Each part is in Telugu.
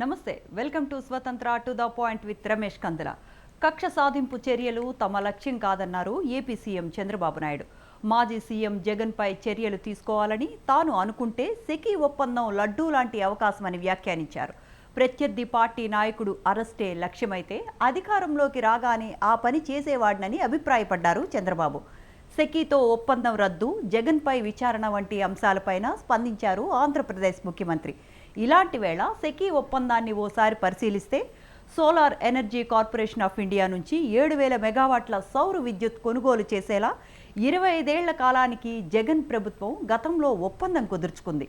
నమస్తే welcome to Swatantra to the point with Ramesh Kandula. కక్ష సాధింపు చర్యలు తమ లక్ష్యం కాదన్నారు ఏపీ సీఎం చంద్రబాబు నాయుడు. మాజీ సీఎం జగన్పై చర్యలు తీసుకోవాలని తాను అనుకుంటే సెకీ ఒప్పందం లడ్డూ లాంటి అవకాశమని వ్యాఖ్యానించారు. ప్రత్యర్థి పార్టీ నాయకుడు అరెస్టే లక్ష్యమైతే అధికారంలోకి రాగానే ఆ పని చేసేవాడినని అభిప్రాయపడ్డారు చంద్రబాబు. సెకీతో ఒప్పందం రద్దు జగన్పై విచారణ వంటి అంశాలపైన స్పందించారు ఆంధ్రప్రదేశ్ ముఖ్యమంత్రి. ఇలాంటి వేళ సెకీ ఒప్పందాన్ని ఓసారి పరిశీలిస్తే solar energy corporation of India నుంచి ఏడు వేల మెగావాట్ల సౌర విద్యుత్ కొనుగోలు చేసేలా ఇరవై ఐదేళ్ళ కాలానికి జగన్ ప్రభుత్వం గతంలో ఒప్పందం కుదుర్చుకుంది.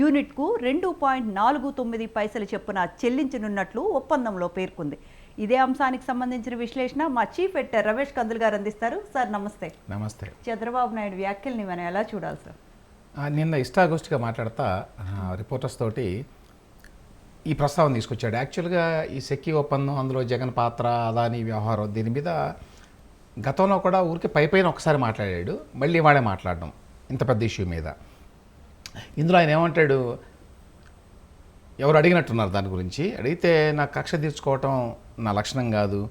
యూనిట్కు రెండు పాయింట్ నాలుగు తొమ్మిది పైసలు చొప్పున చెల్లించనున్నట్లు ఒప్పందంలో పేర్కొంది. ఇదే అంశానికి సంబంధించిన విశ్లేషణ మా చీఫ్ ఎడిటర్ రమేష్ కందులు గారు అందిస్తారు. సార్ నమస్తే. నమస్తే. చంద్రబాబు నాయుడు వ్యాఖ్యల్ని మనం ఎలా చూడాలి సార్? నిన్న ఇష్టాగోష్ఠిగా మాట్లాడతా రిపోర్టర్స్ తోటి ఈ ప్రస్తావన తీసుకొచ్చాడు. యాక్చువల్గా ఈ సెక్కి ఒప్పందం అందులో జగన్ పాత్ర అదాని వ్యవహారం దీని మీద గతంలో కూడా ఊరికి పై పైన ఒకసారి మాట్లాడాడు. మళ్ళీ వాడే మాట్లాడడం ఇంత పెద్ద ఇష్యూ మీద. ఇందులో ఆయన ఏమంటాడు? ఎవరు అడిగినట్టున్నారు దాని గురించి. అడిగితే నా కక్ష తీర్చుకోవటం నా లక్షణం కాదు.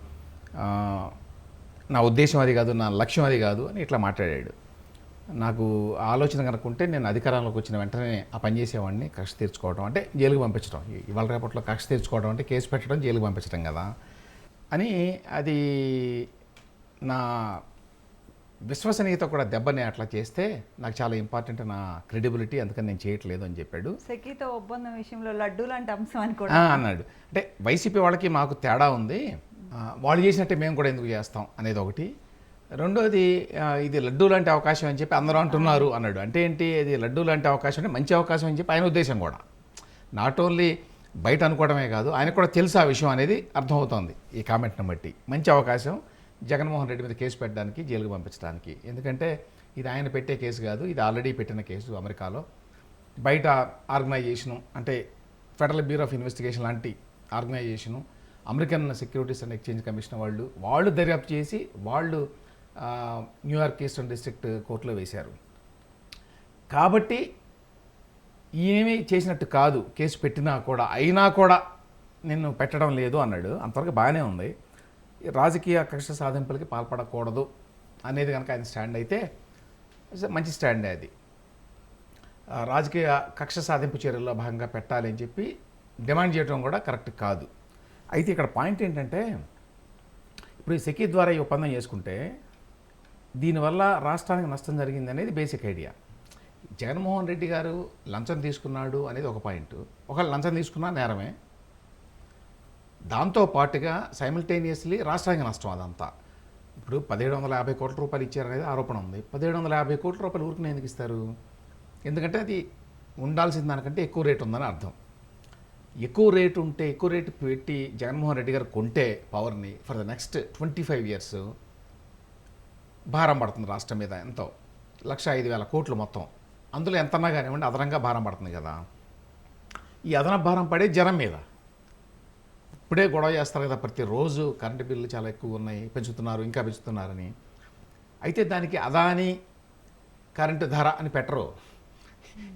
నా ఉద్దేశం అది కాదు నా లక్ష్యం అది కాదు అని ఇట్లా మాట్లాడాడు. నాకు ఆలోచన కనుక ఉంటే నేను అధికారంలోకి వచ్చిన వెంటనే ఆ పని చేసేవాడిని కక్ష తీర్చుకోవడం అంటే జైలుకి పంపించడం ఇవాళ రేపట్లో కక్ష తీర్చుకోవడం అంటే కేసు పెట్టడం జైలుకి పంపించడం కదా. అని అది నా విశ్వసనీయత కూడా దెబ్బని అట్లా చేస్తే నాకు చాలా ఇంపార్టెంట్ నా క్రెడిబిలిటీ అందుకని నేను చేయట్లేదు అని చెప్పాడు. సెకీతో ఒప్పందం విషయంలో లడ్డూ లాంటి అంశం అని కూడా అన్నాడు. అంటే వైసీపీ వాళ్ళకి మాకు తేడా ఉంది. వాళ్ళు చేసినట్టే మేము కూడా ఎందుకు చేస్తాం అనేది ఒకటి. రెండోది ఇది లడ్డూ లాంటి అవకాశం అని చెప్పి అందరూ అంటున్నారు అన్నాడు. అంటే ఏంటి? ఇది లడ్డూ లాంటి అవకాశం అంటే మంచి అవకాశం అని చెప్పి ఆయన ఉద్దేశం కూడా. నాట్ ఓన్లీ బయట అనుకోవడమే కాదు ఆయనకు కూడా తెలుసు ఆ విషయం అనేది అర్థమవుతోంది ఈ కామెంట్ని బట్టి. మంచి అవకాశం. జగన్మోహన్ రెడ్డి మీద కేసు పెట్టడానికి జైలుకు పంపించడానికి. ఎందుకంటే ఇది ఆయన పెట్టే కేసు కాదు ఇది ఆల్రెడీ పెట్టిన కేసు అమెరికాలో. బయట ఆర్గనైజేషను అంటే ఫెడరల్ బ్యూరో ఆఫ్ ఇన్వెస్టిగేషన్ లాంటి organisation American securities and exchange commission వాళ్ళు వాళ్ళు దర్యాప్తు చేసి వాళ్ళు న్యూయార్క్ ఈస్టర్న్ డిస్ట్రిక్ట్ కోర్టులో వేశారు. కాబట్టి ఏమీ చేసినట్టు కాదు కేసు పెట్టినా కూడా అయినా కూడా నిన్ను పెట్టడం లేదు అన్నాడు. అంతవరకు బాగానే ఉంది. రాజకీయ కక్ష సాధింపులకి పాల్పడకూడదు అనేది కనుక ఆయన స్టాండ్ అయితే మంచి స్టాండే అది. రాజకీయ కక్ష సాధింపు చర్యల్లో భాగంగా పెట్టాలి అని చెప్పి డిమాండ్ చేయడం కూడా కరెక్ట్ కాదు. అయితే ఇక్కడ పాయింట్ ఏంటంటే ఇప్పుడు ఈ సెకీ ద్వారా ఈ ఒప్పందం చేసుకుంటే దీనివల్ల రాష్ట్రానికి నష్టం జరిగింది అనేది బేసిక్ ఐడియా. జగన్మోహన్ రెడ్డి గారు లంచం తీసుకున్నాడు అనేది ఒక పాయింట్. ఒకవేళ లంచం తీసుకున్నా నేరమే. దాంతో పాటుగా సైమిల్టేనియస్లీ రాష్ట్రానికి నష్టం అదంతా. ఇప్పుడు పదిహేడు వందల యాభై కోట్ల రూపాయలు ఇచ్చారనేది ఆరోపణ ఉంది. పదిహేడు వందల యాభై కోట్ల రూపాయలు ఊరికి ఎందుకు ఇస్తారు? ఎందుకంటే అది ఉండాల్సిన దానికంటే ఎక్కువ రేటు ఉందని అర్థం. ఎక్కువ రేటు ఉంటే ఎక్కువ రేటు పెట్టి జగన్మోహన్ రెడ్డి గారు కొంటే పవర్ని for the next twenty five years భారం పడుతుంది రాష్ట్రం మీద ఎంతో. లక్ష ఐదు వేల కోట్లు మొత్తం. అందులో ఎంతన్నా కానివ్వండి అదనంగా భారం పడుతుంది కదా. ఈ అదనపు భారం పడే జనం మీద. ఇప్పుడే గొడవ చేస్తారు కదా ప్రతిరోజు కరెంటు బిల్లు చాలా ఎక్కువ ఉన్నాయి పెంచుతున్నారు ఇంకా పెంచుతున్నారని. అయితే దానికి అదాని కరెంటు ధర అని పెట్టరు.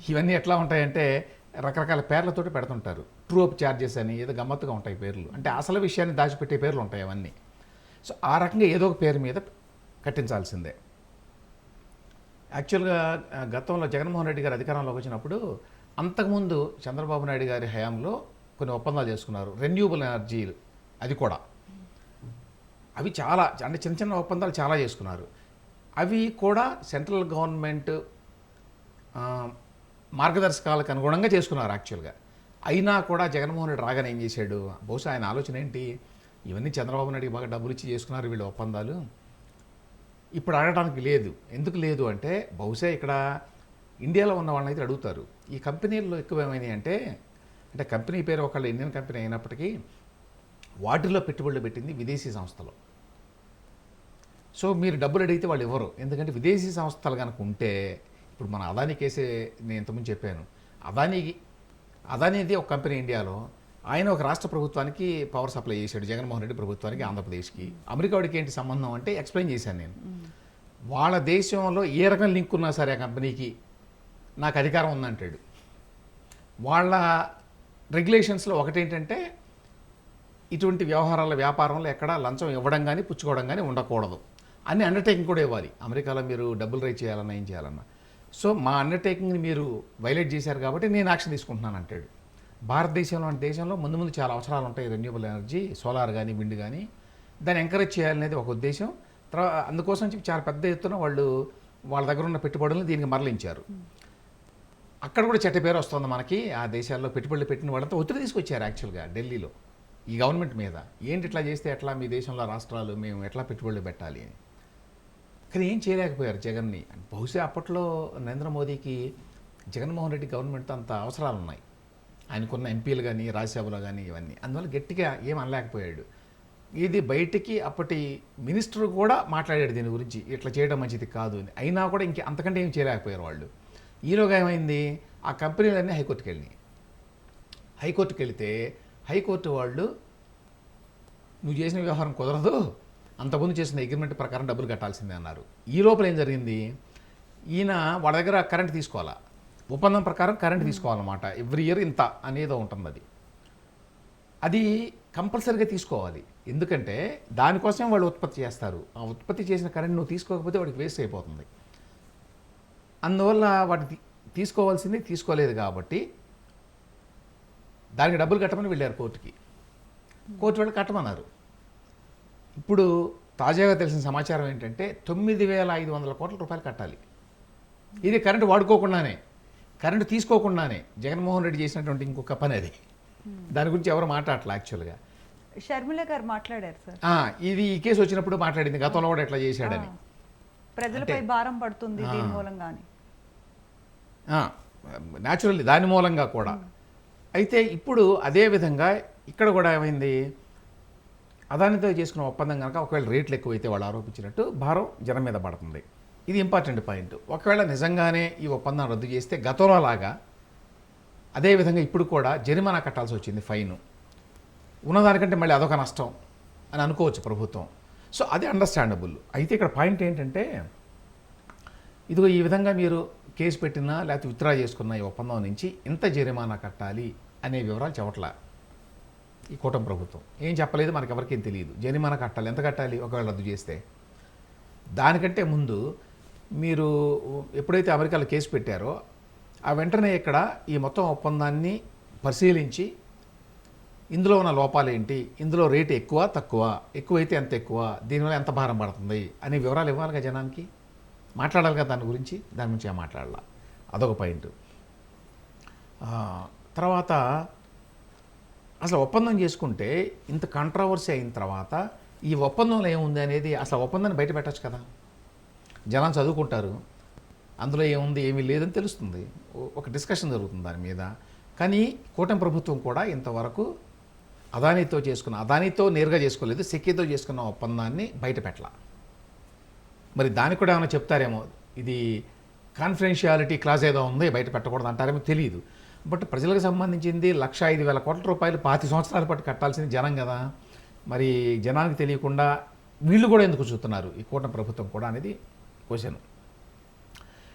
ఇవన్నీ ఎట్లా ఉంటాయంటే రకరకాల పేర్లతోటి పెడుతుంటారు. ట్రూ అప్ ఛార్జెస్ అని ఏదో గమ్మత్తుగా ఉంటాయి పేర్లు. అంటే అసలు విషయాన్ని దాచిపెట్టే పేర్లు ఉంటాయి అవన్నీ. సో ఆ రకంగా ఏదో ఒక పేరు మీద కట్టించాల్సిందే. యాక్చువల్గా గతంలో జగన్మోహన్ రెడ్డి గారు అధికారంలోకి వచ్చినప్పుడు అంతకుముందు చంద్రబాబు నాయుడు గారి హయాంలో కొన్ని ఒప్పందాలు చేసుకున్నారు. రెన్యూబుల్ ఎనర్జీలు అది కూడా. అవి చాలా అంటే చిన్న చిన్న ఒప్పందాలు చాలా చేసుకున్నారు. అవి కూడా సెంట్రల్ గవర్నమెంట్ మార్గదర్శకాలకు అనుగుణంగా చేసుకున్నారు యాక్చువల్గా అయినా కూడా జగన్మోహన్ రెడ్డి రాగానే ఏం చేశాడు? బహుశా ఆయన ఆలోచన ఏంటి? ఇవన్నీ చంద్రబాబు నాయుడికి బాగా డబ్బులు ఇచ్చి చేసుకున్నారు వీళ్ళ ఒప్పందాలు. ఇప్పుడు అడగడానికి లేదు. ఎందుకు లేదు అంటే బహుశా ఇక్కడ ఇండియాలో ఉన్న వాళ్ళని అయితే అడుగుతారు. ఈ కంపెనీల్లో ఎక్కువ ఏమైనాయి అంటే అంటే కంపెనీ పేరు ఒకళ్ళు ఇండియన్ కంపెనీ అయినప్పటికీ వాటిలో పెట్టుబడులు పెట్టింది విదేశీ సంస్థలు. సో మీరు డబ్బులు అడిగితే వాళ్ళు ఇవ్వరు. ఎందుకంటే విదేశీ సంస్థలు కనుక ఉంటే ఇప్పుడు మన అదానీ కేసే నేను ఇంతకుముందు చెప్పాను. అదానీ అదానీది ఒక కంపెనీ ఇండియాలో ఆయన ఒక రాష్ట్ర ప్రభుత్వానికి పవర్ సప్లై చేశాడు. జగన్మోహన్ రెడ్డి ప్రభుత్వానికి ఆంధ్రప్రదేశ్కి. అమెరికా వాడికి ఏంటి సంబంధం అంటే ఎక్స్ప్లెయిన్ చేశాను నేను. వాళ్ళ దేశంలో ఏ రకం లింక్ ఉన్నా సరే ఆ కంపెనీకి నాకు అధికారం ఉందంటాడు. వాళ్ళ రెగ్యులేషన్స్లో ఒకటేంటంటే ఇటువంటి వ్యవహారాల వ్యాపారంలో ఎక్కడ లంచం ఇవ్వడం కానీ పుచ్చుకోవడం కానీ ఉండకూడదు. అన్ని అండర్టేకింగ్ కూడా ఇవ్వాలి. అమెరికాలో మీరు డబ్బులు రైజ్ చేయాలన్నా ఏం చేయాలన్నా. సో మా అండర్టేకింగ్ని మీరు వైలేట్ చేశారు కాబట్టి నేను యాక్షన్ తీసుకుంటున్నాను అంటాడు భారతదేశంలో లాంటి దేశంలో ముందు ముందు చాలా అవసరాలు ఉంటాయి. రెన్యూబుల్ ఎనర్జీ సోలార్ కానీ విండ్ కానీ దాన్ని ఎంకరేజ్ చేయాలనేది ఒక ఉద్దేశం. తర్వాత అందుకోసం చెప్పి చాలా పెద్ద ఎత్తున వాళ్ళు వాళ్ళ దగ్గర ఉన్న పెట్టుబడులను దీనికి మరలించారు. అక్కడ కూడా చెట్ట పేరు వస్తుంది మనకి. ఆ దేశాల్లో పెట్టుబడులు పెట్టిన వాళ్ళంతా ఒత్తిడి తీసుకొచ్చారు యాక్చువల్గా ఢిల్లీలో. ఈ గవర్నమెంట్ మీద. ఏంటి ఇట్లా చేస్తే ఎట్లా మీ దేశంలో రాష్ట్రాలు మేము ఎట్లా పెట్టుబడులు పెట్టాలి అని. కానీ ఏం చేయలేకపోయారు జగన్ని. బహుశా అప్పట్లో నరేంద్ర మోదీకి జగన్మోహన్ రెడ్డి గవర్నమెంట్తో అంత అవసరాలు ఉన్నాయి ఆయనకున్న ఎంపీలు కానీ రాజ్యసభలో కానీ ఇవన్నీ. అందువల్ల గట్టిగా ఏం అనలేకపోయాడు. ఇది బయటికి అప్పటి మినిస్టర్ కూడా మాట్లాడాడు దీని గురించి. ఇట్లా చేయడం మంచిది కాదు అని. అయినా కూడా ఇంక అంతకంటే ఏం చేయలేకపోయారు వాళ్ళు. ఈలోగా ఏమైంది? ఆ కంపెనీలన్నీ హైకోర్టుకి వెళ్ళినాయి. హైకోర్టుకి వెళితే హైకోర్టు వాళ్ళు నువ్వు చేసిన వ్యవహారం కుదరదు. అంతకుముందు చేసిన అగ్రిమెంట్ ప్రకారం డబ్బులు కట్టాల్సిందే అన్నారు. ఈ లోపల ఏం జరిగింది? ఈయన వాళ్ళ దగ్గర కరెంట్ తీసుకోవాలా? ఒప్పందం ప్రకారం కరెంట్ తీసుకోవాలన్నమాట. ఎవ్రీ ఇయర్ ఇంత అనేది ఉంటుంది అది అది కంపల్సరీగా తీసుకోవాలి. ఎందుకంటే దానికోసం వాళ్ళు ఉత్పత్తి చేస్తారు. ఆ ఉత్పత్తి చేసిన కరెంట్ నువ్వు తీసుకోకపోతే వాడికి వేస్ట్ అయిపోతుంది. అందువల్ల వాటి తీసుకోవాల్సింది తీసుకోలేదు కాబట్టి దానికి డబ్బులు కట్టమని వెళ్ళారు కోర్టుకి. కోర్టు వాళ్ళు కట్టమన్నారు. ఇప్పుడు తాజాగా తెలిసిన సమాచారం ఏంటంటే తొమ్మిది వేల ఐదు వందల కోట్ల రూపాయలు కట్టాలి. ఇది కరెంటు వాడుకోకుండానే. కరెంటు తీసుకోకుండానే జగన్మోహన్ రెడ్డి చేసినటువంటి ఇంకొక పని అది. దాని గురించి ఎవరు మాట్లాడట్లే యాక్చువల్గా షర్మిల గారు మాట్లాడారు సార్. ఇది ఈ కేసు వచ్చినప్పుడు మాట్లాడింది గతంలో కూడా ఎట్లా చేశాడని. ప్రజలపై భారం పడుతుంది దీని మూలంగానే. న్యాచురల్లీ దాని మూలంగా కూడా. అయితే ఇప్పుడు అదే విధంగా ఇక్కడ కూడా ఏమైంది? అదానితో చేసుకున్న ఒప్పందం కనుక ఒకవేళ రేట్లు ఎక్కువైతే వాళ్ళు ఆరోపించినట్టు భారం జనం మీద పడుతుంది. ఇది ఇంపార్టెంట్ పాయింట్. ఒకవేళ నిజంగానే ఈ ఒప్పందం రద్దు చేస్తే గతంలో లాగా అదేవిధంగా ఇప్పుడు కూడా జరిమానా కట్టాల్సి వచ్చింది ఫైన్. ఉన్నదానికంటే మళ్ళీ అదొక నష్టం అని అనుకోవచ్చు ప్రభుత్వం. సో అది అండర్స్టాండబుల్ అయితే ఇక్కడ పాయింట్ ఏంటంటే ఇదిగో ఈ విధంగా మీరు కేసు పెట్టినా లేకపోతే విత్డ్రా చేసుకున్న ఈ ఒప్పందం నుంచి ఇంత జరిమానా కట్టాలి అనే వివరాలు చెప్పట్లా ఈ కూటమి ప్రభుత్వం. ఏం చెప్పలేదు మనకెవరికేం తెలియదు. జరిమానా కట్టాలి. ఎంత కట్టాలి? ఒకవేళ రద్దు చేస్తే. దానికంటే ముందు మీరు ఎప్పుడైతే అమెరికాలో కేసు పెట్టారో ఆ వెంటనే ఇక్కడ ఈ మొత్తం ఒప్పందాన్ని పరిశీలించి ఇందులో ఉన్న లోపాలు ఏంటి ఇందులో రేటు ఎక్కువ తక్కువ ఎక్కువైతే ఎంత ఎక్కువ దీనివల్ల ఎంత భారం పడుతుంది అనే వివరాలు ఇవ్వాలిగా జనానికి? మాట్లాడాలి కదా దాని గురించి? దాని గురించి మాట్లాడాల? అదొక పాయింట్. తర్వాత అసలు ఒప్పందం చేసుకుంటే ఇంత కాంట్రవర్సీ అయిన తర్వాత ఈ ఒప్పందంలో ఏముంది అనేది అసలు ఒప్పందాన్ని బయట పెట్టచ్చు కదా? జనం చదువుకుంటారు. అందులో ఏముంది ఏమీ లేదని తెలుస్తుంది. ఒక డిస్కషన్ జరుగుతుంది దాని మీద. కానీ కూటమి ప్రభుత్వం కూడా ఇంతవరకు అదానితో చేసుకున్న అదానితో నేరుగా చేసుకోలేదు సెక్కితో చేసుకున్న ఒప్పందాన్ని బయట పెట్టాల. మరి దానికి కూడా ఏమైనా చెప్తారేమో ఇది కాన్ఫిడెన్షియాలిటీ క్లాజ్ ఏదో ఉంది బయట పెట్టకూడదు అంటారేమో తెలియదు. బట్ ప్రజలకు సంబంధించింది లక్ష ఐదు వేల కోట్ల రూపాయలు పాతి సంవత్సరాల పాటు కట్టాల్సింది జనం కదా. మరి జనానికి తెలియకుండా వీళ్ళు కూడా ఎందుకు చూస్తున్నారు ఈ కూటమి ప్రభుత్వం కూడా అనేది? క్వశ్చన్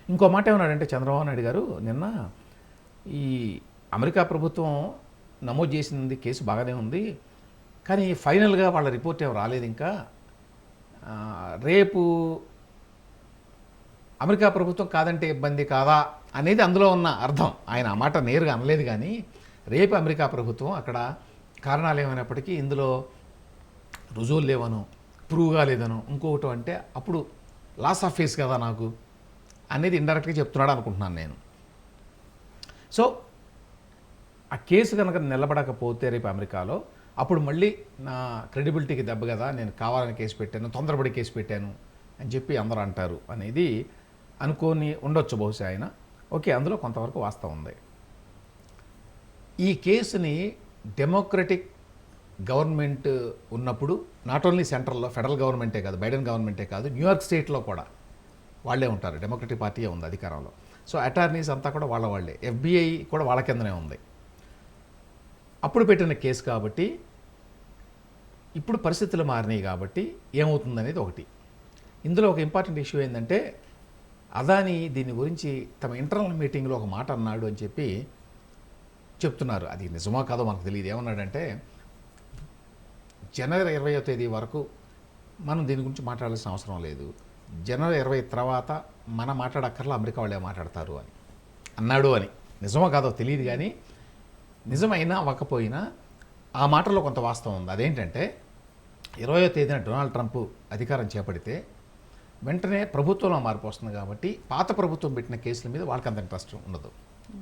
ఇంకో మాట ఏమన్నాడంటే చంద్రబాబు నాయుడు గారు నిన్న ఈ అమెరికా ప్రభుత్వం నమోదు చేసింది కేసు బాగానే ఉంది కానీ ఫైనల్గా వాళ్ళ రిపోర్ట్ ఏం రాలేదు ఇంకా. రేపు అమెరికా ప్రభుత్వం కాదంటే ఇబ్బంది కాదా అనేది అందులో ఉన్న అర్థం. ఆయన ఆ మాట నేరుగా అనలేదు కానీ రేపు అమెరికా ప్రభుత్వం అక్కడ కారణాలు ఏమైనప్పటికీ ఇందులో రుజువులు లేవను ప్రూవ్ కాలేదను ఇంకొకటి అంటే అప్పుడు లాస్ ఆఫ్ ఫేస్ కదా నాకు అనేది ఇండైరెక్ట్గా చెప్తున్నాడు అనుకుంటున్నాను నేను. సో ఆ కేసు కనుక నిలబడకపోతే రేపు అమెరికాలో అప్పుడు మళ్ళీ నా క్రెడిబిలిటీకి దెబ్బ కదా నేను కావాలని కేసు పెట్టాను తొందరపడి కేసు పెట్టాను అని చెప్పి అందరూ అంటారు అనేది అనుకోని ఉండొచ్చు బహుశా ఆయన. ఓకే అందులో కొంతవరకు వాస్తవం ఉంది. ఈ కేసుని డెమోక్రటిక్ గవర్నమెంట్ ఉన్నప్పుడు నాట్ ఓన్లీ సెంట్రల్లో ఫెడరల్ గవర్నమెంటే కాదు బైడెన్ గవర్నమెంటే కాదు న్యూయార్క్ స్టేట్లో కూడా వాళ్ళే ఉంటారు. డెమోక్రటిక్ పార్టీయే ఉంది అధికారంలో. సో అటార్నీస్ అంతా కూడా వాళ్ళ వాళ్ళే. ఎఫ్బిఐ కూడా వాళ్ళ కిందనే ఉంది. అప్పుడు పెట్టిన కేసు కాబట్టి ఇప్పుడు పరిస్థితులు మారినాయి కాబట్టి ఏమవుతుందనేది ఒకటి. ఇందులో ఒక ఇంపార్టెంట్ ఇష్యూ ఏంటంటే అదాని దీని గురించి తమ ఇంటర్నల్ మీటింగ్లో ఒక మాట అన్నాడు అని చెప్పి చెప్తున్నారు. అది నిజమో కాదో మనకు తెలియదు. ఏమన్నాడంటే జనవరి ఇరవయో తేదీ వరకు మనం దీని గురించి మాట్లాడాల్సిన అవసరం లేదు. జనవరి ఇరవై తర్వాత మన మాట్లాడక్కర్లా అమెరికా వాళ్ళే మాట్లాడతారు అని. అన్నాడు అని. నిజమో కాదో తెలియదు కానీ నిజమైనా అవ్వకపోయినా ఆ మాటలో కొంత వాస్తవం ఉంది. అదేంటంటే ఇరవయో తేదీన డొనాల్డ్ ట్రంప్ అధికారం చేపడితే వెంటనే ప్రభుత్వంలో మార్పు వస్తుంది కాబట్టి పాత ప్రభుత్వం పెట్టిన కేసుల మీద వాళ్ళకి అంత ఇంట్రెస్ట్ ఉండదు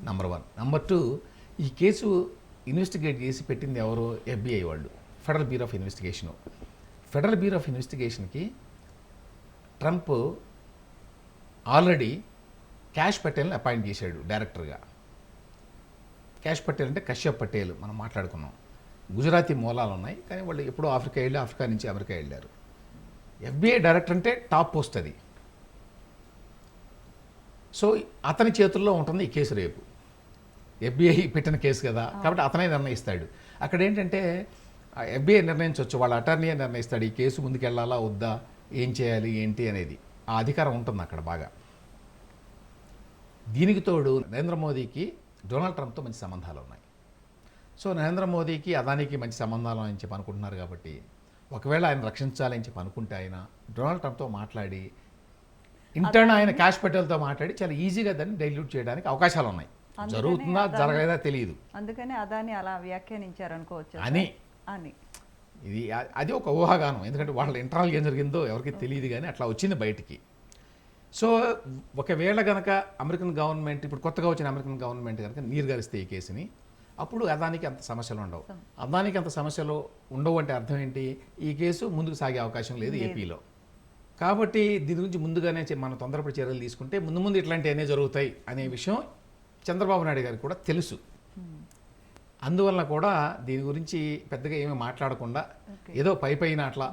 నంబర్ వన్ నంబర్ టూ ఈ కేసు ఇన్వెస్టిగేట్ చేసి పెట్టింది ఎవరు? ఎఫ్బిఐ వాళ్ళు. Federal bureau of investigation federal bureau of ఇన్వెస్టిగేషన్కి Trump already Kash పటేల్ని అపాయింట్ చేశాడు డైరెక్టర్గా క్యాష్ పటేల్ అంటే కశ్యప్ పటేల్ మనం మాట్లాడుకున్నాం. గుజరాతీ మూలాలు ఉన్నాయి కానీ వాళ్ళు ఎప్పుడో ఆఫ్రికా వెళ్ళి ఆఫ్రికా నుంచి అమెరికా వెళ్ళారు. ఎఫ్బిఐ డైరెక్టర్ అంటే టాప్ పోస్ట్ అది. సో అతని చేతుల్లో ఉంటుంది ఈ కేసు రేపు. ఎఫ్బిఐ పెట్టిన కేసు కదా కాబట్టి అతనే నిర్ణయిస్తాడు. అక్కడ ఏంటంటే ఎఫ్బిఐ నిర్ణయించవచ్చు వాళ్ళ అటార్నీ నిర్ణయిస్తాడు ఈ కేసు ముందుకెళ్ళాలా వద్దా ఏం చేయాలి ఏంటి అనేది ఆ అధికారం ఉంటుంది అక్కడ బాగా. దీనికి తోడు నరేంద్ర మోదీకి డొనాల్డ్ ట్రంప్తో మంచి సంబంధాలు ఉన్నాయి. సో నరేంద్ర మోదీకి అదానికి మంచి సంబంధాలు అని చెప్పి అనుకుంటున్నారు కాబట్టి ఒకవేళ ఆయన రక్షించాలని చెప్పి అనుకుంటే ఆయన డొనాల్డ్ ట్రంప్తో మాట్లాడి ఇంటర్న్ ఆయన క్యాష్ పటేల్తో మాట్లాడి చాలా ఈజీగా దాన్ని డైల్యూట్ చేయడానికి అవకాశాలు ఉన్నాయి. జరుగుతుందా జరగలేదా తెలియదు. అందుకని అదాని అలా వ్యాఖ్యానించారు అనుకోవచ్చు అని అని. ఇది అది ఒక ఊహాగానం. ఎందుకంటే వాళ్ళ ఇంటర్నల్ ఏం జరిగిందో ఎవరికి తెలియదు కానీ అట్లా వచ్చింది బయటికి. సో ఒకవేళ గనక అమెరికన్ గవర్నమెంట్ ఇప్పుడు కొత్తగా వచ్చిన అమెరికన్ గవర్నమెంట్ కనుక నీరు గరిస్తే ఈ కేసుని అప్పుడు అదానికి అంత సమస్యలు ఉండవు. అదానికి అంత సమస్యలు ఉండవు అంటే అర్థం ఏంటి? ఈ కేసు ముందుకు సాగే అవకాశం లేదు ఏపీలో. కాబట్టి దీని గురించి ముందుగానే మనం తొందరపడి చర్యలు తీసుకుంటే ముందు ముందు ఇట్లాంటివన్నీ జరుగుతాయి అనే విషయం చంద్రబాబు నాయుడు గారికి కూడా తెలుసు. అందువల్ల కూడా దీని గురించి పెద్దగా ఏమీ మాట్లాడకుండా ఏదో పై పైన అట్లా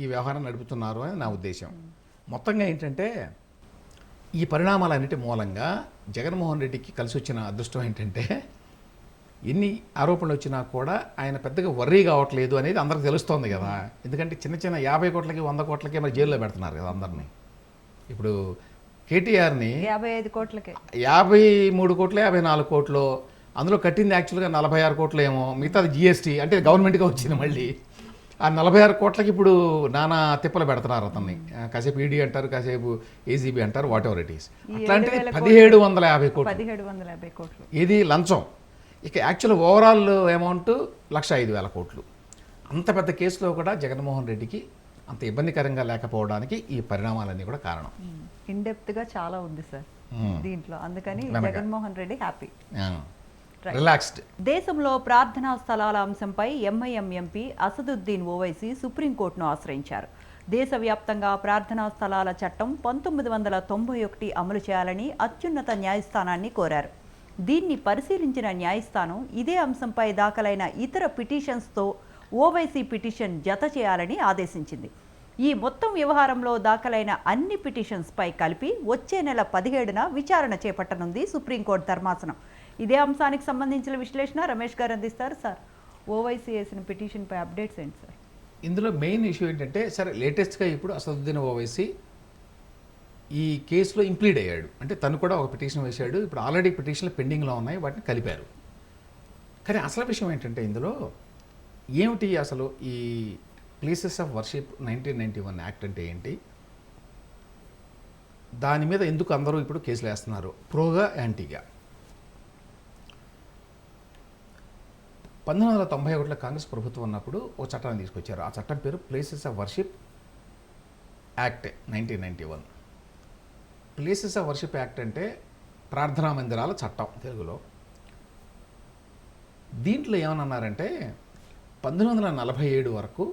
ఈ వ్యవహారం నడుపుతున్నారు అని నా ఉద్దేశం. మొత్తంగా ఏంటంటే ఈ పరిణామాలన్నిటి మూలంగా జగన్మోహన్ రెడ్డికి కలిసి వచ్చిన అదృష్టం ఏంటంటే ఎన్ని ఆరోపణలు వచ్చినా కూడా ఆయన పెద్దగా వర్రీ కావట్లేదు అనేది అందరికి తెలుస్తోంది కదా. ఎందుకంటే చిన్న చిన్న యాభై కోట్లకి వంద కోట్లకి మరి జైల్లో పెడుతున్నారు కదా అందరినీ. ఇప్పుడు కేటీఆర్ని యాభై ఐదు కోట్లకే. యాభై మూడు కోట్లు యాభై నాలుగు కోట్లు అందులో కట్టింది యాక్చువల్గా నలభై ఆరు కోట్లు ఏమో మిగతాది జిఎస్టీ అంటే గవర్నమెంట్గా వచ్చింది మళ్ళీ. ఆ నలభై ఆరు కోట్లకి ఇప్పుడు నానా తిప్పలు పెడుతున్నారు అతన్ని. కాసేపు ఈడీ అంటారు కాసేపు ఏజీబీ అంటారు వాట్ ఎవర్ ఇట్ ఈస్ అట్లాంటిది పదిహేడు వందల యాభై కోట్లు. పదిహేడు వందల యాభై కోట్లు. ఇది లంచం. ఇక యాక్చువల్ ఓవరాల్ అమౌంట్ లక్ష ఐదు వేల కోట్లు. అంత పెద్ద కేసులో కూడా జగన్మోహన్ రెడ్డికి అంత ఇబ్బందికరంగా లేకపోవడానికి ఈ పరిణామాలన్నీ కూడా కారణం. ఇన్ డెప్త్గా చాలా ఉంది సార్. దీంట్లో. అందుకని. జగన్మోహన్ రెడ్డి హ్యాపీ. రిలాక్స్డ్ దేశంలో ప్రార్థనా స్థలాల అంశంపై ఎంఐఎం ఎంపీ అసదుద్దీన్ ఓవైసీ సుప్రీంకోర్టును ఆశ్రయించారు. దేశవ్యాప్తంగా ప్రార్థనా స్థలాల చట్టం పంతొమ్మిది వందల తొంభై ఒకటి అమలు చేయాలని అత్యున్నత న్యాయస్థానాన్ని కోరారు. దీన్ని పరిశీలించిన న్యాయస్థానం ఇదే అంశంపై దాఖలైన ఇతర పిటిషన్స్తో ఓవైసీ పిటిషన్ జత చేయాలని ఆదేశించింది. ఈ మొత్తం వ్యవహారంలో దాఖలైన అన్ని పిటిషన్స్పై కలిపి వచ్చే నెల పదిహేడున విచారణ చేపట్టనుంది సుప్రీంకోర్టు ధర్మాసనం. ఇదే అంశానికి సంబంధించిన విశ్లేషణ రమేష్ గారు అందిస్తారు సార్. ఓవైసీ వేసిన పిటిషన్పై అప్డేట్స్ ఏంటి సార్? ఇందులో మెయిన్ ఇష్యూ ఏంటంటే సరే లేటెస్ట్గా ఇప్పుడు అసదుద్దీన్ ఓవైసీ ఈ కేసులో ఇంప్లీడ్ అయ్యాడు. అంటే తను కూడా ఒక పిటిషన్ వేశాడు. ఇప్పుడు ఆల్రెడీ పిటిషన్లు పెండింగ్లో ఉన్నాయి. వాటిని కలిపారు. కానీ అసలు విషయం ఏంటంటే ఇందులో ఏమిటి అసలు ఈ places of worship nineteen ninety one act అంటే ఏంటి? దాని మీద ఎందుకు అందరూ ఇప్పుడు కేసులు వేస్తున్నారు? ప్రోగా యాంటీగా. పంతొమ్మిది వందల తొంభై ఒకటిలో కాంగ్రెస్ ప్రభుత్వం ఉన్నప్పుడు ఓ చట్టాన్ని తీసుకొచ్చారు. ఆ చట్టం పేరు places of worship act nineteen ninety one places of worship act అంటే ప్రార్థనా మందిరాల చట్టం తెలుగులో. దీంట్లో ఏమన్నారంటే పంతొమ్మిది వందల నలభై ఏడు వరకు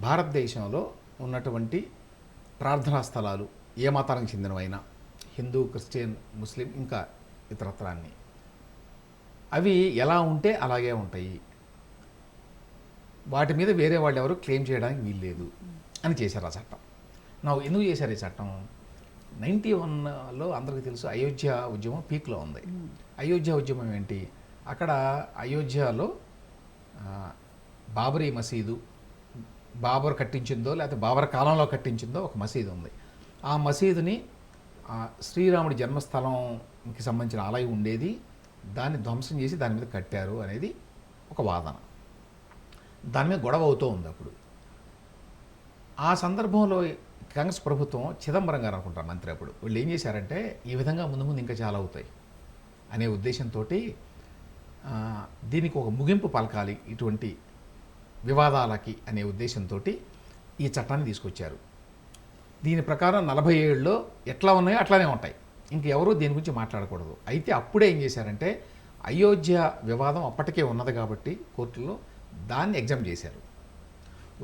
భారతదేశంలో ఉన్నటువంటి ప్రార్థనా స్థలాలు ఏ మతానికి చెందినవైనా హిందూ క్రిస్టియన్ ముస్లిం ఇంకా ఇతరత్రాన్ని అవి ఎలా ఉంటే అలాగే ఉంటాయి. వాటి మీద వేరే వాళ్ళు ఎవరు క్లెయిమ్ చేయడానికి వీల్లేదు అని చేశారు ఆ చట్టం. నా ఎందుకు చేశారు ఈ చట్టం? నైంటీ వన్లో అందరికీ తెలుసు అయోధ్య ఉద్యమం పీక్లో ఉంది. అయోధ్య ఉద్యమం ఏంటి? అక్కడ అయోధ్యలో బాబరీ మసీదు బాబర్ కట్టించిందో లేకపోతే బాబర్ కాలంలో కట్టించిందో ఒక మసీదు ఉంది. ఆ మసీదుని శ్రీరాముడి జన్మస్థలంకి సంబంధించిన ఆలయం ఉండేది. దాన్ని ధ్వంసం చేసి దాని మీద కట్టారు అనేది ఒక వాదన. దాని మీద గొడవ అవుతూ ఉంది అప్పుడు. ఆ సందర్భంలో కాంగ్రెస్ ప్రభుత్వం చిదంబరం గారు అనుకుంటారు మంత్రి అప్పుడు. వీళ్ళు ఏం చేశారంటే ఈ విధంగా ముందు ముందు ఇంకా చాలా అవుతాయి అనే ఉద్దేశంతో దీనికి ఒక ముగింపు పలకాలి ఇటువంటి వివాదాలకి అనే ఉద్దేశంతో ఈ చట్టాన్ని తీసుకొచ్చారు. దీని ప్రకారం నలభై ఏళ్ళలో ఎట్లా ఉన్నాయో అట్లానే ఉంటాయి. ఇంకెవరూ దీని గురించి మాట్లాడకూడదు. అయితే అప్పుడే ఏం చేశారంటే అయోధ్య వివాదం అప్పటికే ఉన్నది కాబట్టి కోర్టులో దాన్ని ఎగ్జామ్ చేశారు.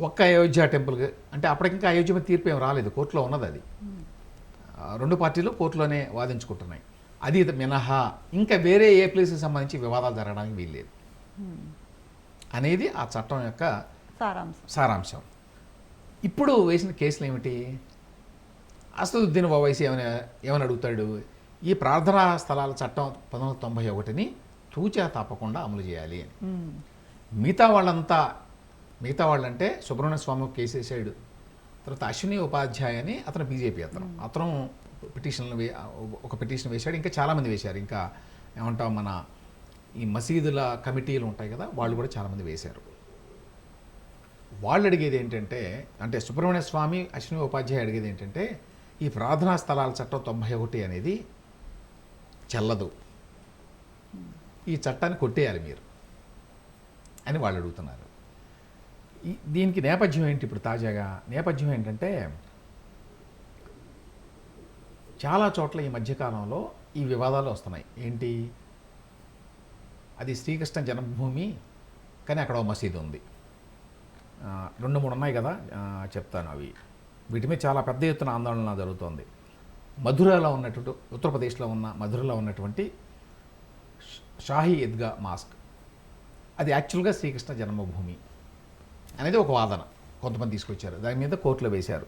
ఒక్క అయోధ్య టెంపుల్ అంటే అప్పటికింకా అయోధ్య మీద తీర్పు ఏం రాలేదు కోర్టులో ఉన్నది అది. రెండు పార్టీలు కోర్టులోనే వాదించుకుంటున్నాయి. అది మినహా ఇంకా వేరే ఏ ప్లేస్కి సంబంధించి వివాదాలు జరగడానికి వీల్లేదు. అనేది ఆ చట్టం యొక్క సారాంశం. సారాంశం. ఇప్పుడు వేసిన కేసులు ఏమిటి? అసదుద్దీన్ ఓవైసీ ఏమని ఏమని అడుగుతాడు? ఈ ప్రార్థనా స్థలాల చట్టం పంతొమ్మిది వందల తొంభై ఒకటిని తూచా తప్పకుండా అమలు చేయాలి అని. మిగతా వాళ్ళంతా మిగతా వాళ్ళంటే సుబ్రహ్మణ్య స్వామి కేసు వేసాడు తర్వాత అశ్విని ఉపాధ్యాయ అని అతను బీజేపీ అతను. అతను పిటిషన్లు ఒక పిటిషన్ వేశాడు ఇంకా చాలామంది వేశారు. ఇంకా ఏమంటాం మన ఈ మసీదుల కమిటీలు ఉంటాయి కదా వాళ్ళు కూడా చాలామంది వేశారు. వాళ్ళు అడిగేది ఏంటంటే అంటే సుబ్రహ్మణ్య స్వామి అశ్విని ఉపాధ్యాయ అడిగేది ఏంటంటే ఈ ప్రార్థనా స్థలాల చట్టం తొంభై ఒకటి అనేది చెల్లదు. ఈ చట్టాన్ని కొట్టేయాలి మీరు అని వాళ్ళు అడుగుతున్నారు. ఈ దీనికి నేపథ్యం ఏంటి ఇప్పుడు తాజాగా? నేపథ్యం ఏంటంటే చాలా చోట్ల ఈ మధ్యకాలంలో ఈ వివాదాలు వస్తున్నాయి. ఏంటి? అది శ్రీకృష్ణ జన్మభూమి కానీ అక్కడ ఓ మసీదు ఉంది. రెండు మూడు ఉన్నాయి కదా? చెప్తాను అవి. వీటి మీద చాలా పెద్ద ఎత్తున ఆందోళన జరుగుతోంది. మధురలో ఉన్నటువంటి ఉత్తరప్రదేశ్లో ఉన్న మధురలో ఉన్నటువంటి షాహీ ఈద్గా మాస్క్. అది యాక్చువల్గా శ్రీకృష్ణ జన్మభూమి అనేది ఒక వాదన కొంతమంది తీసుకొచ్చారు. దాని మీద కోర్టులో వేశారు.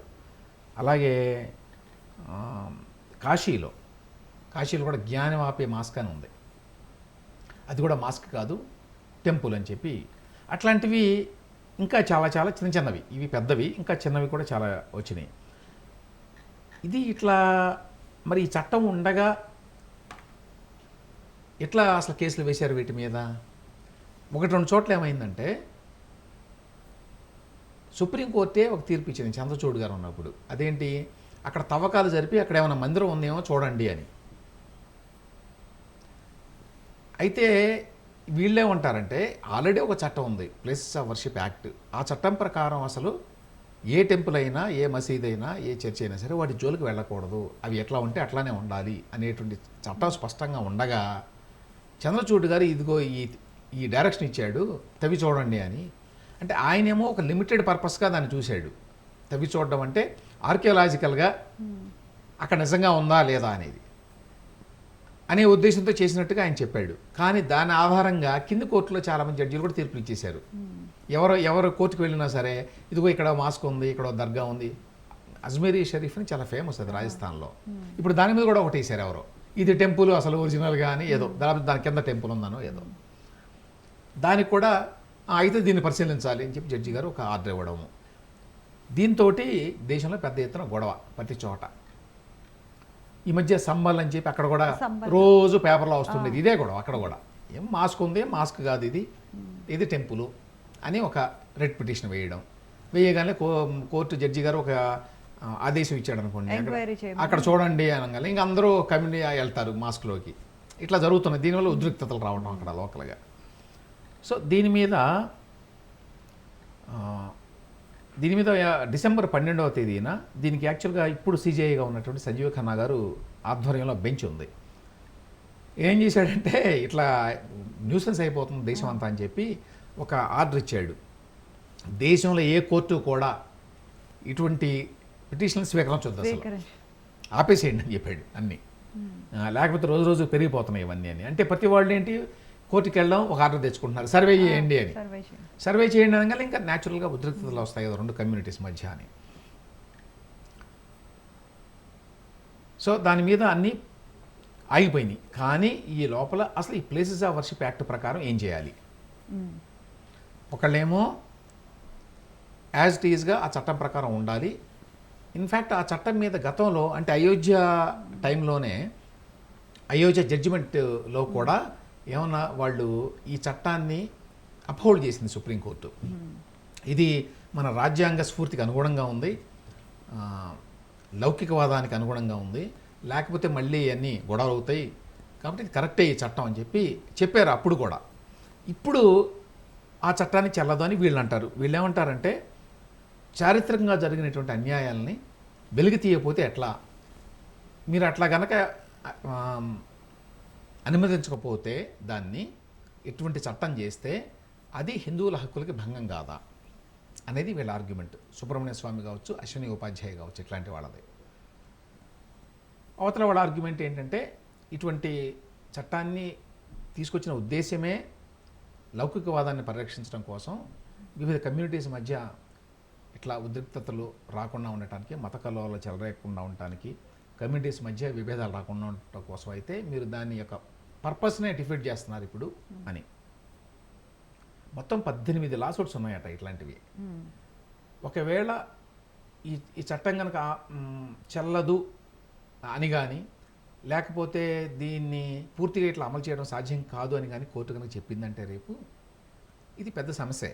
అలాగే కాశీలో కాశీలో కూడా జ్ఞానవాపే మాస్క్ అని ఉంది. అది కూడా మాస్క్ కాదు టెంపుల్ అని చెప్పి. అట్లాంటివి ఇంకా చాలా చాలా చిన్న చిన్నవి. ఇవి పెద్దవి ఇంకా చిన్నవి కూడా చాలా వచ్చినాయి. ఇది ఇట్లా మరి ఈ చట్టం ఉండగా ఎట్లా అసలు కేసులు వేశారు వీటి మీద? ఒకటి రెండు చోట్ల ఏమైందంటే సుప్రీంకోర్టే ఒక తీర్పు ఇచ్చింది చంద్రచూడ్ గారు ఉన్నప్పుడు. అదేంటి? అక్కడ తవ్వకాలు జరిపి అక్కడ ఏమైనా మందిరం ఉందేమో చూడండి అని. అయితే వీళ్ళే ఉంటారంటే ఆల్రెడీ ఒక చట్టం ఉంది ప్లేసెస్ ఆఫ్ వర్షిప్ యాక్ట్. ఆ చట్టం ప్రకారం అసలు ఏ టెంపుల్ అయినా ఏ మసీద్ అయినా ఏ చర్చ్ అయినా సరే వాటి జోలికి వెళ్ళకూడదు. అవి ఎట్లా ఉంటే అట్లానే ఉండాలి అనేటువంటి చట్టం స్పష్టంగా ఉండగా చంద్రచూడ్ గారు ఇదిగో ఈ ఈ డైరెక్షన్ ఇచ్చాడు తవ్వి చూడండి అని. అంటే ఆయనేమో ఒక లిమిటెడ్ పర్పస్గా దాన్ని చూశాడు. తవ్వి చూడడం అంటే ఆర్కియలాజికల్గా అక్కడ నిజంగా ఉందా లేదా అనేది. అనే ఉద్దేశంతో చేసినట్టుగా ఆయన చెప్పాడు. కానీ దాని ఆధారంగా కింది కోర్టులో చాలామంది జడ్జీలు కూడా తీర్పులు ఇచ్చేశారు. ఎవరు ఎవరు కోర్టుకు వెళ్ళినా సరే ఇదిగో ఇక్కడ మాస్క్ ఉంది ఇక్కడ దర్గా ఉంది. అజ్మీరీ షరీఫ్ అని చాలా ఫేమస్ అది రాజస్థాన్లో. ఇప్పుడు దాని మీద కూడా ఒకటి వేశారు ఎవరో. ఇది టెంపుల్ అసలు ఒరిజినల్ కానీ ఏదో దాని దాని కింద టెంపుల్ ఉందనో ఏదో. దానికి కూడా "ఆ, అయితే దీన్ని పరిశీలించాలి అని చెప్పి జడ్జి గారు ఒక ఆర్డర్ ఇవ్వడము. దీంతో దేశంలో పెద్ద ఎత్తున గొడవ ప్రతి చోట. ఈ మధ్య సంబల్ అని చెప్పి అక్కడ కూడా. రోజు పేపర్లో వస్తుండేది. ఇదే గొడవ అక్కడ కూడా. ఏం మాస్క్ ఉంది మాస్క్ కాదు ఇది. ఇది టెంపుల్ అని ఒక రెడ్ పిటిషన్ వేయడం. వేయగానే కో కోర్టు జడ్జి గారు ఒక ఆదేశం ఇచ్చాడు అనుకోండి. అక్కడ- చూడండి అనగానే ఇంకా అందరూ కమ్యూనిటీ వెళ్తారు మాస్క్లోకి. ఇట్లా జరుగుతున్నాయి దీనివల్ల ఉద్రిక్తతలు రావడం అక్కడ లోకల్గా. సో దీని మీద దీని మీద డిసెంబర్ పన్నెండవ తేదీన దీనికి యాక్చువల్గా ఇప్పుడు సీజీఐగా ఉన్నటువంటి సంజీవ్ ఖన్నా గారు ఆధ్వర్యంలో బెంచ్ ఉంది. ఏం చేశాడంటే ఇట్లా న్యూసెన్స్ అయిపోతుంది దేశం అంతా అని చెప్పి ఒక ఆర్డర్ ఇచ్చాడు. దేశంలో ఏ కోర్టు కూడా ఇటువంటి పిటిషన్లు స్వీకరించొద్దు అసలు. ఆపేసేయండి అని చెప్పాడు అన్నీ. లేకపోతే రోజు రోజు పెరిగిపోతున్నాయి ఇవన్నీ అని. అంటే ప్రతి వాళ్ళు ఏంటి కోర్టుకి వెళ్ళడం ఒక ఆర్డర్ తెచ్చుకుంటున్నారు. సర్వే చేయండి అని. సర్వే చేయండి. అనగానే ఇంకా న్యాచురల్గా ఉద్రిక్తతలు వస్తాయి కదా రెండు కమ్యూనిటీస్ మధ్య అని సో దాని మీద అన్నీ ఆగిపోయినాయి. కానీ ఈ లోపల అసలు ఈ ప్లేసెస్ ఆఫ్ వర్షిప్ యాక్ట్ ప్రకారం ఏం చేయాలి. ఒకళ్ళేమో యాజ్ ఇట్ ఈజ్గా ఆ చట్టం ప్రకారం ఉండాలి. ఇన్ఫ్యాక్ట్ ఆ చట్టం మీద గతంలో అంటే అయోధ్య టైంలోనే అయోధ్య జడ్జిమెంట్లో కూడా ఏమన్నా వాళ్ళు ఈ చట్టాన్ని అప్హోల్డ్ చేసింది సుప్రీంకోర్టు ఇది మన రాజ్యాంగ స్ఫూర్తికి అనుగుణంగా ఉంది. లౌకికవాదానికి అనుగుణంగా ఉంది. లేకపోతే మళ్ళీ అన్నీ గొడవలు అవుతాయి. కాబట్టి ఇది కరెక్టే ఈ చట్టం అని చెప్పి చెప్పారు అప్పుడు కూడా. ఇప్పుడు ఆ చట్టాన్ని చెల్లదు అని వీళ్ళు అంటారు వీళ్ళు ఏమంటారంటే చారిత్రకంగా జరిగినటువంటి అన్యాయాల్ని వెలుగు తీయకపోతే ఎట్లా? మీరు అట్లా కనుక అనుమతించకపోతే దాన్ని ఎటువంటి చట్టం చేస్తే అది హిందువుల హక్కులకి భంగం కాదా అనేది వీళ్ళ ఆర్గ్యుమెంట్ సుబ్రహ్మణ్య స్వామి కావచ్చు అశ్విని ఉపాధ్యాయ కావచ్చు ఇట్లాంటి వాళ్ళది. అవతల వాళ్ళ ఆర్గ్యుమెంట్ ఏంటంటే ఇటువంటి చట్టాన్ని తీసుకొచ్చిన ఉద్దేశమే లౌకికవాదాన్ని పరిరక్షించడం కోసం వివిధ కమ్యూనిటీస్ మధ్య ఇట్లా ఉద్రిక్తతలు రాకుండా ఉండటానికి మత కలవలు చెలరేయకుండా ఉండటానికి కమ్యూనిటీస్ మధ్య విభేదాలు రాకుండా ఉండటం కోసం అయితే మీరు దాని యొక్క పర్పస్నే డిఫీట్ చేస్తున్నారు ఇప్పుడు అని. మొత్తం పద్దెనిమిది లాసూట్స్ ఉన్నాయట ఇట్లాంటివి. ఒకవేళ ఈ ఈ చట్టం కనుక చెల్లదు అని కానీ లేకపోతే దీన్ని పూర్తిగా ఇట్లా అమలు చేయడం సాధ్యం కాదు అని కానీ కోర్టు కనుక చెప్పిందంటే రేపు ఇది పెద్ద సమస్య.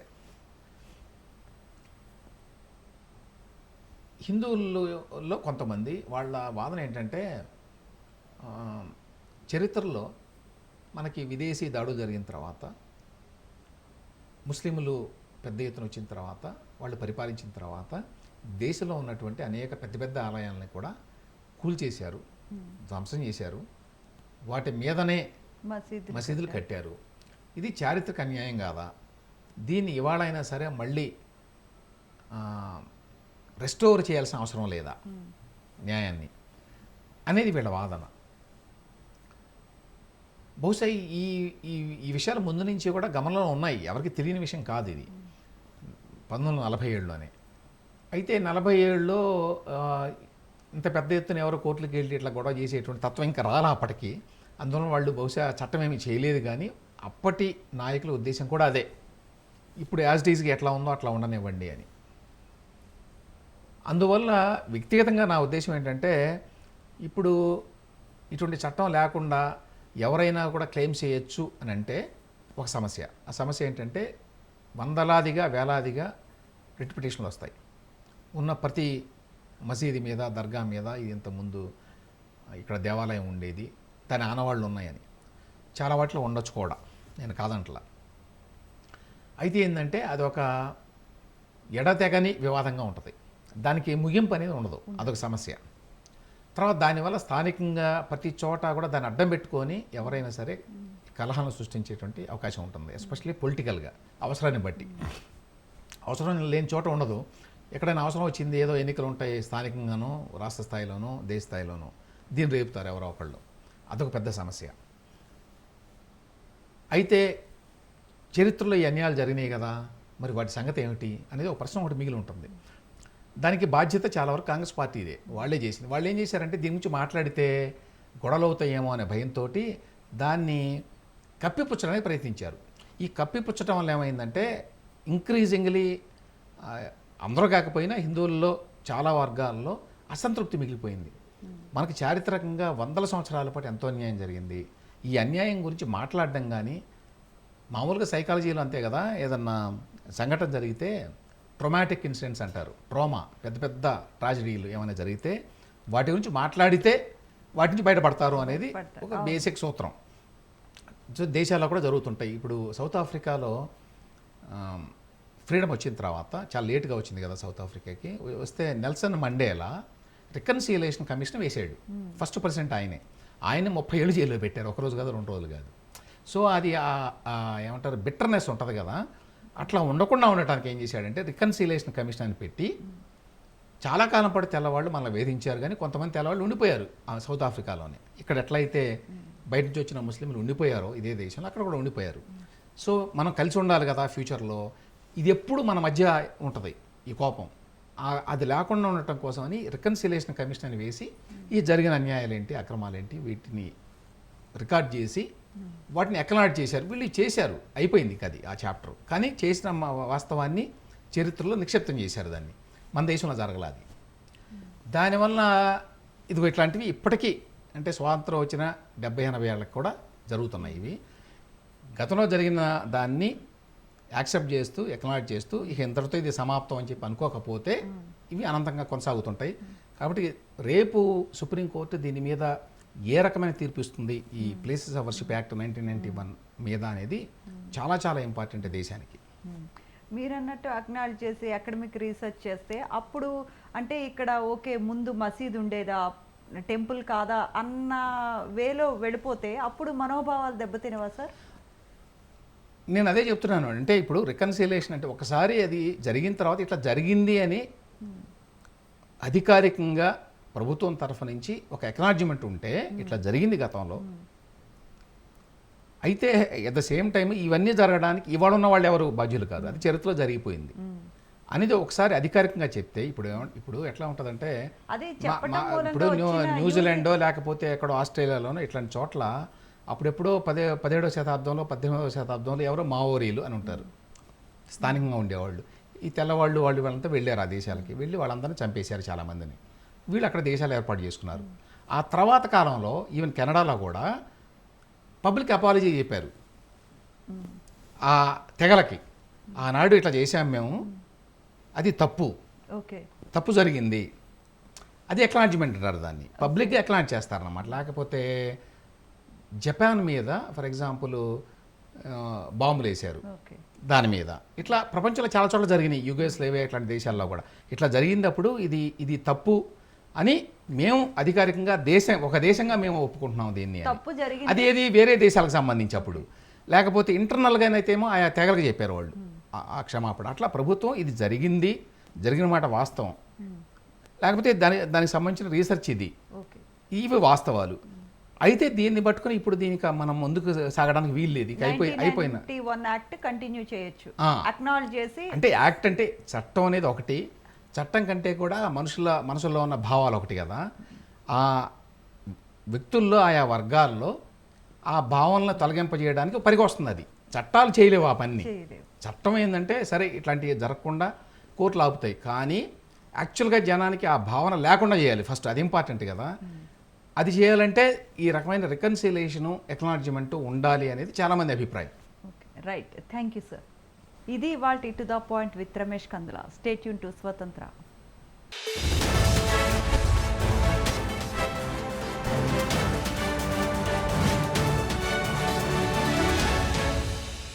హిందువుల్లో కొంతమంది వాళ్ళ వాదన ఏంటంటే చరిత్రలో మనకి విదేశీ దాడులు జరిగిన తర్వాత ముస్లింలు పెద్ద ఎత్తున వచ్చిన తర్వాత వాళ్ళు పరిపాలించిన తర్వాత దేశంలో ఉన్నటువంటి అనేక పెద్ద పెద్ద ఆలయాలని కూడా కూల్చేశారు ధ్వంసం చేశారు. వాటి మీదనే మసీదు మసీదులు కట్టారు. ఇది చారిత్రక అన్యాయం కాదా? దీన్ని ఇవాళైనా సరే మళ్ళీ రెస్టోర్ చేయాల్సిన అవసరం లేదా? న్యాయాన్ని. అనేది వీళ్ళ వాదన. బహుశా ఈ ఈ ఈ విషయాలు ముందు నుంచి కూడా గమనంలో ఉన్నాయి. ఎవరికి తెలియని విషయం కాదు ఇది. పంతొమ్మిది వందల నలభై ఏడులోనే. అయితే నలభై ఏడులో ఇంత పెద్ద ఎత్తున ఎవరో కోర్టులకు వెళ్ళి ఇట్లా గొడవ చేసేటువంటి తత్వం ఇంకా రాలా అప్పటికి. అందువలన వాళ్ళు బహుశా చట్టం ఏమీ చేయలేదు కానీ అప్పటి నాయకుల ఉద్దేశం కూడా అదే. ఇప్పుడు యాజ్ డీజ్గా ఎట్లా ఉందో అట్లా ఉండనివ్వండి అని. అందువల్ల వ్యక్తిగతంగా నా ఉద్దేశం ఏంటంటే ఇప్పుడు ఇటువంటి చట్టం లేకుండా ఎవరైనా కూడా క్లెయిమ్ చేయొచ్చు అని అంటే ఒక సమస్య. ఆ సమస్య ఏంటంటే వందలాదిగా వేలాదిగా రిట్ పిటిషన్లు వస్తాయి. ఉన్న ప్రతి మసీదు మీద దర్గా మీద ఇది ఇంతకుముందు ఇక్కడ దేవాలయం ఉండేది. దాని ఆనవాళ్ళు ఉన్నాయని. చాలా వాటిలో ఉండొచ్చు కూడా. నేను కాదంటలా. అయితే ఏంటంటే అది ఒక ఎడతెగని వివాదంగా ఉంటుంది. దానికి ముగింపు అనేది ఉండదు. అదొక సమస్య. తర్వాత దానివల్ల స్థానికంగా ప్రతి చోట కూడా దాన్ని అడ్డం పెట్టుకొని ఎవరైనా సరే కలహాలను సృష్టించేటువంటి అవకాశం ఉంటుంది ఎస్పెషల్లీ పొలిటికల్గా అవసరాన్ని బట్టి. అవసరం లేని చోట ఉండదు. ఎక్కడైనా అవసరం వచ్చింది ఏదో ఎన్నికలు ఉంటాయి స్థానికంగానో రాష్ట్ర స్థాయిలోనో దేశ స్థాయిలోనో దీన్ని రేపుతారు ఎవరో ఒకళ్ళు. అదొక పెద్ద సమస్య. అయితే చరిత్రలో ఈ అన్యాయాలు జరిగినాయి కదా మరి వాటి సంగతి ఏమిటి అనేది ఒక ప్రశ్న ఒకటి మిగిలి ఉంటుంది. దానికి బాధ్యత చాలా వరకు కాంగ్రెస్ పార్టీదే వాళ్ళే చేసింది. వాళ్ళు ఏం చేశారంటే దీని గురించి మాట్లాడితే గొడవలు అవుతాయేమో అనే భయంతో దాన్ని కప్పిపుచ్చడానికి ప్రయత్నించారు. ఈ కప్పిపుచ్చటం వల్ల ఏమైందంటే ఇంక్రీజింగ్లీ అందరూ కాకపోయినా హిందువుల్లో చాలా వర్గాల్లో అసంతృప్తి మిగిలిపోయింది. మనకి చారిత్రకంగా వందల సంవత్సరాల పాటు ఎంతో అన్యాయం జరిగింది. ఈ అన్యాయం గురించి మాట్లాడడం కానీ మామూలుగా సైకాలజీలో అంతే కదా ఏదన్నా సంఘటన జరిగితే ట్రొమాటిక్ ఇన్సిడెంట్స్ అంటారు. ట్రోమా పెద్ద పెద్ద ట్రాజడీలు ఏమైనా జరిగితే వాటి గురించి మాట్లాడితే వాటి నుంచి బయటపడతారు అనేది. ఒక బేసిక్ సూత్రం. సో దేశాల్లో కూడా జరుగుతుంటాయి. ఇప్పుడు సౌత్ ఆఫ్రికాలో ఫ్రీడమ్ వచ్చిన తర్వాత చాలా లేట్గా వచ్చింది కదా సౌత్ ఆఫ్రికాకి. వస్తే నెల్సన్ మండేలా రికన్సిలేషన్ కమిషన్ వేసాడు. ఫస్ట్ పర్సెంట్ ఆయనే. ఆయన ముప్పై ఏళ్ళు జైల్లో పెట్టారు. ఒక రోజు కాదు రెండు రోజులు కాదు. సో అది ఏమంటారు బిట్టర్నెస్ ఉంటుంది కదా. అట్లా ఉండకుండా ఉండటానికి ఏం చేశాడంటే రికన్సిలేషన్ కమిషన్ అని పెట్టి చాలా కాలం పాటు తెల్లవాళ్ళు మనల్ని వేధించారు కానీ కొంతమంది తెల్లవాళ్ళు ఉండిపోయారు ఆ సౌత్ ఆఫ్రికాలోనే. ఇక్కడ ఎట్లయితే బయట నుంచి వచ్చిన ముస్లింలు ఉండిపోయారో ఇదే దేశంలో అక్కడ కూడా ఉండిపోయారు. సో మనం కలిసి ఉండాలి కదా ఫ్యూచర్లో. ఇది ఎప్పుడు మన మధ్య ఉంటుంది ఈ కోపం. అది లేకుండా ఉండటం కోసమని రికన్సిలేషన్ కమిషన్ అని వేసి ఈ జరిగిన అన్యాయాలు ఏంటి అక్రమాలు ఏంటి వీటిని రికార్డ్ చేసి వాటిని ఎక్నాలెడ్జ్ చేశారు. వీళ్ళు చేశారు. అయిపోయింది అది ఆ చాప్టర్. కానీ చేసిన వాస్తవాన్ని చరిత్రలో నిక్షిప్తం చేశారు దాన్ని. మన దేశంలో జరగలేదు దానివల్ల ఇదిగో ఇట్లాంటివి ఇప్పటికీ అంటే స్వాతంత్రం వచ్చిన డెబ్బై ఎనభై ఏళ్ళకి కూడా జరుగుతున్నాయి ఇవి. గతంలో జరిగిన దాన్ని యాక్సెప్ట్ చేస్తూ ఎక్నాలజ్ చేస్తూ ఇక ఇంతటితో ఇది సమాప్తం అని చెప్పి అనుకోకపోతే ఇవి అనంతంగా కొనసాగుతుంటాయి. కాబట్టి రేపు సుప్రీంకోర్టు దీని మీద ఏ రకమైన తీర్పు ఇస్తుంది? ఈ places of worship act nineteen ninety one మీద అనేది చాలా చాలా ఇంపార్టెంట్ దేశానికి. మ్మ్. మీరన్నట్టు అక్నాలజ్ చేసి అకాడమిక్ రీసెర్చ్ చేస్తే అప్పుడు అంటే ఇక్కడ ఓకే ముందు మసీద్ ఉండేదా టెంపుల్ కాదా అన్న వేలో వెళ్ళిపోతే అప్పుడు మనోభావాలు దెబ్బతినవా సార్? నేను అదే చెప్తున్నాను. అంటే ఇప్పుడు రికన్సిలేషన్ అంటే ఒకసారి అది జరిగిన తర్వాత ఇట్లా జరిగింది అని అధికారికంగా ప్రభుత్వం తరఫు నుంచి ఒక ఎక్నాలజ్మెంట్ ఉంటే ఇట్లా జరిగింది గతంలో. అయితే ఎట్ ద సేమ్ టైం ఇవన్నీ జరగడానికి ఇవాళ ఉన్న వాళ్ళు ఎవరు? బాధ్యులు కాదు. అది చరిత్రలో జరిగిపోయింది. అనేది ఒకసారి అధికారికంగా చెప్తే ఇప్పుడు ఇప్పుడు ఎట్లా ఉంటుందంటే ఇప్పుడు న్యూజిలాండో లేకపోతే ఎక్కడో ఆస్ట్రేలియాలోనో ఇట్లాంటి చోట్ల అప్పుడెప్పుడో పదే పదిహేడవ శతాబ్దంలో పద్దెనిమిదవ శతాబ్దంలో ఎవరో మావోరీలు అని ఉంటారు. స్థానికంగా ఉండేవాళ్ళు. ఈ తెల్లవాళ్ళు వాళ్ళు వాళ్ళంతా వెళ్ళారు ఆ దేశాలకి. వెళ్ళి వాళ్ళందరినీ చంపేశారు చాలామందిని. వీళ్ళు అక్కడ దేశాలు ఏర్పాటు చేసుకున్నారు. ఆ తర్వాత కాలంలో ఈవెన్ కెనడాలో కూడా పబ్లిక్ అపాలజీ చెప్పారు. ఆ తెగలకి. ఆనాడు ఇట్లా చేశాం మేము. అది తప్పు. ఓకే. తప్పు జరిగింది. అది ఎక్నాలజ్మెంట్ అంటారు దాన్ని. పబ్లిక్గా ఎక్నాలజ్ చేస్తారన్నమాట. లేకపోతే జపాన్ మీద ఫర్ ఎగ్జాంపుల్ బాంబులు వేశారు. ఓకే. దాని మీద. ఇట్లా ప్రపంచంలో చాలా చోట్ల జరిగినాయి. యుగోస్లేవియా ఇట్లాంటి దేశాల్లో కూడా. ఇట్లా జరిగినప్పుడు ఇది ఇది తప్పు. అని మేము అధికారికంగా దేశం ఒక దేశంగా మేము ఒప్పుకుంటున్నాం దీన్ని అది ఏది? వేరే దేశాలకు సంబంధించి అప్పుడు. లేకపోతే ఇంటర్నల్గానైతేమో ఆయా తెగలకు చెప్పారు వాళ్ళు. ఆ- ఆ క్షమాపణ. అట్లా ప్రభుత్వం ఇది జరిగింది. జరిగిన మాట వాస్తవం. లేకపోతే దాని దానికి సంబంధించిన రీసెర్చ్ ఇది. ఇవి వాస్తవాలు. అయితే దీన్ని పట్టుకొని ఇప్పుడు దీనికి మనం ముందుకు సాగడానికి వీలు లేదు. అయిపోయి యాక్ట్ కంటిన్యూ చేయొచ్చు. ఆ. అక్నాలజ్ చేసి అంటే యాక్ట్ అంటే చట్టం అనేది ఒకటి. చట్టం కంటే కూడా మనుషుల మనసుల్లో ఉన్న భావాలు ఒకటి కదా. ఆ వ్యక్తుల్లో ఆయా వర్గాల్లో ఆ భావనలను తొలగింపజేయడానికి పనికొస్తుంది అది. చట్టాలు చేయలేవు ఆ పని చట్టం ఏంటంటే సరే ఇట్లాంటివి జరగకుండా కోర్టులు ఆపుతాయి. కానీ యాక్చువల్గా జనానికి ఆ భావన లేకుండా చేయాలి ఫస్ట్. అది ఇంపార్టెంట్ కదా. అది చేయాలంటే ఈ రకమైన రికన్సిలేషను ఎక్నాలజ్మెంట్ ఉండాలి అనేది చాలామంది అభిప్రాయం. Okay. Right. Thank you sir. ఇది ఇవాళ to the point with Ramesh Kandula. Stay tuned to Swatantra.